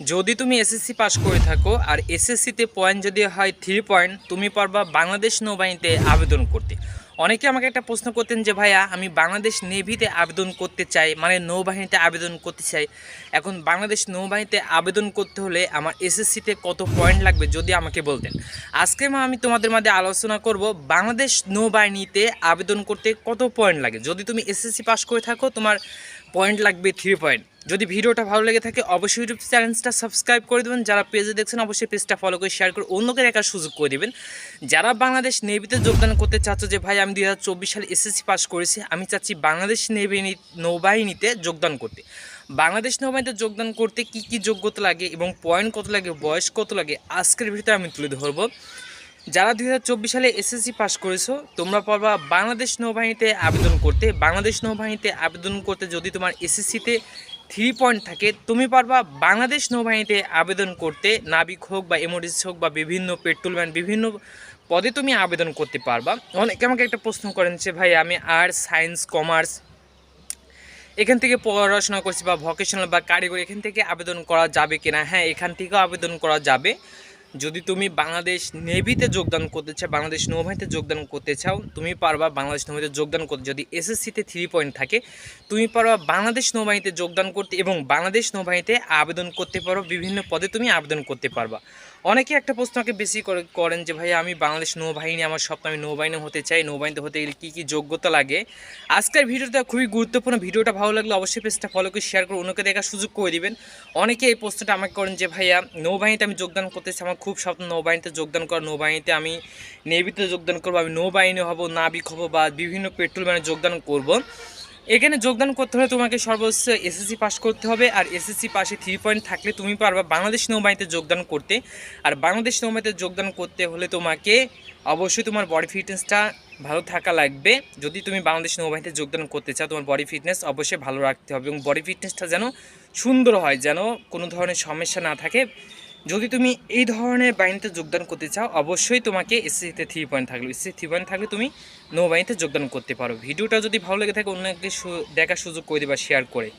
যদি তুমি SSC pass করে থাকো, আর এসএসসিতে পয়েন্ট যদি হয় থ্রি পয়েন্ট তুমি পারবা বাংলাদেশ নৌবাহিনীতে আবেদন করতে। অনেকে আমাকে একটা প্রশ্ন করতেন যে, ভাইয়া, আমি বাংলাদেশ নেভিতে আবেদন করতে চাই মানে নৌবাহিনীতে আবেদন করতে চাই। এখন বাংলাদেশ নৌবাহিনীতে আবেদন করতে হলে আমার এসএসসিতে কত পয়েন্ট লাগবে, যদি আমাকে বলতেন। আজকে মা, আমি তোমাদের মাঝে আলোচনা করব, বাংলাদেশ নৌবাহিনীতে আবেদন করতে কত পয়েন্ট লাগে? যদি তুমি এসএসসি পাস করে থাকো, তোমার পয়েন্ট লাগবে থ্রি পয়েন্ট যদি ভিডিওটা ভালো লেগে থাকে, অবশ্যই ইউটিউব চ্যানেলটা সাবস্ক্রাইব করে দেবেন। যারা পেজে দেখছেন, অবশ্যই পেজটা ফলো করে শেয়ার করে অন্যকে দেখার সুযোগ করে দেবেন। যারা বাংলাদেশ নেভিতে যোগদান করতে চাচ্ছ যে, ভাই, আমি দুই হাজার চব্বিশ সালে এসএসসি পাস করেছি, আমি চাচ্ছি বাংলাদেশ নেভি নৌবাহিনীতে যোগদান করতে। বাংলাদেশ নৌবাহিনীতে যোগদান করতে কি কি যোগ্যতা লাগে এবং পয়েন্ট কত লাগে, বয়স কত লাগে, আজকের ভিডিওতে আমি তুলে ধরবো। যারা দু হাজার চব্বিশ সালে এসএসসি পাস করেছ, তোমরা পারবা বাংলাদেশ নৌবাহিনীতে আবেদন করতে। বাংলাদেশ নৌবাহিনীতে আবেদন করতে যদি তোমার এসএসসিতে থ্রি পয়েন্ট থাকে, তুমি পারবা বাংলাদেশ নৌবাহিনীতে আবেদন করতে। নাবিক হোক বা এমওডিস হোক বা বিভিন্ন পেট্রোলম্যান বিভিন্ন পদে তুমি আবেদন করতে পারবা। অনেকে আমাকে একটা প্রশ্ন করেন যে, ভাই, আমি আর্টস, সায়েন্স, কমার্স এখান থেকে পড়াশোনা করছি বা ভকেশনাল বা কারিগরি, এখান থেকে আবেদন করা যাবে কিনা? হ্যাঁ এখান থেকেও আবেদন করা যাবে। যদি তুমি বাংলাদেশ নেভিতে যোগদান করতে চাও, বাংলাদেশ নৌবাহিনীতে যোগদান করতে চাও, তুমি পারবা বাংলাদেশ নৌবাহিনীতে যোগদান করতে। যদি এসএসসিতে থ্রি পয়েন্ট থাকে, তুমি পারবা বাংলাদেশ নৌবাহিনীতে যোগদান করতে এবং বাংলাদেশ নৌবাহিনীতে আবেদন করতে পারো, বিভিন্ন পদে তুমি আবেদন করতে পারবা। অনেকে একটা প্রশ্ন আমাকে বেশি করে করেন যে ভাই আমি বাংলাদেশ নৌবাহিনী, আমার স্বপ্ন, আমি নৌবাহিনী হতে চাই, নৌবাহিনীতে হতে গেলে কী কী যোগ্যতা লাগে? আজকের ভিডিওটা খুবই গুরুত্বপূর্ণ। ভিডিওটা ভালো লাগলে অবশ্যই পেজটা ফলো করে শেয়ার করে, অন্যকে দেখার সুযোগ করে দিবেন। অনেকে এই প্রশ্নটা আমাকে করেন যে, ভাইয়া, নৌবাহিনীতে আমি যোগদান করতে চাই, আমার খুব স্বপ্ন নৌবাহিনীতে যোগদান করা, নৌবাহিনীতে আমি নেভিতে যোগদান করব, আমি নৌবাহিনী হব, নাবিক হব বা বিভিন্ন পেট্রোল ম্যানে যোগদান করব। এখানে যোগদান করতে হলে তোমাকে সর্বোচ্চ এসএসসি পাস করতে হবে আর এসএসসি পাশে থ্রি পয়েন্ট থাকলে তুমি পারবা বাংলাদেশ নৌবাহিনীতে যোগদান করতে। আর বাংলাদেশ নৌবাহিনীতে যোগদান করতে হলে তোমাকে অবশ্যই তোমার বডি ফিটনেসটা ভালো থাকা লাগবে। যদি তুমি বাংলাদেশ নৌবাহিনীতে যোগদান করতে চাও, তোমার বডি ফিটনেস অবশ্যই ভালো রাখতে হবে এবং বডি ফিটনেসটা যেন সুন্দর হয়, যেন কোনো ধরনের সমস্যা না থাকে। যদি তুমি এই ধরনের বাহিনীতে যোগদান করতে চাও, অবশ্যই তোমাকে এসসিতে থ্রি পয়েন্ট থাকলে। এসসি থ্রি পয়েন্ট থাকলে তুমি নৌবাহিনীতে যোগদান করতে পারো। ভিডিওটা যদি ভালো লেগে থাকে অন্যকে দেখার সুযোগ করে দেবা শেয়ার করে।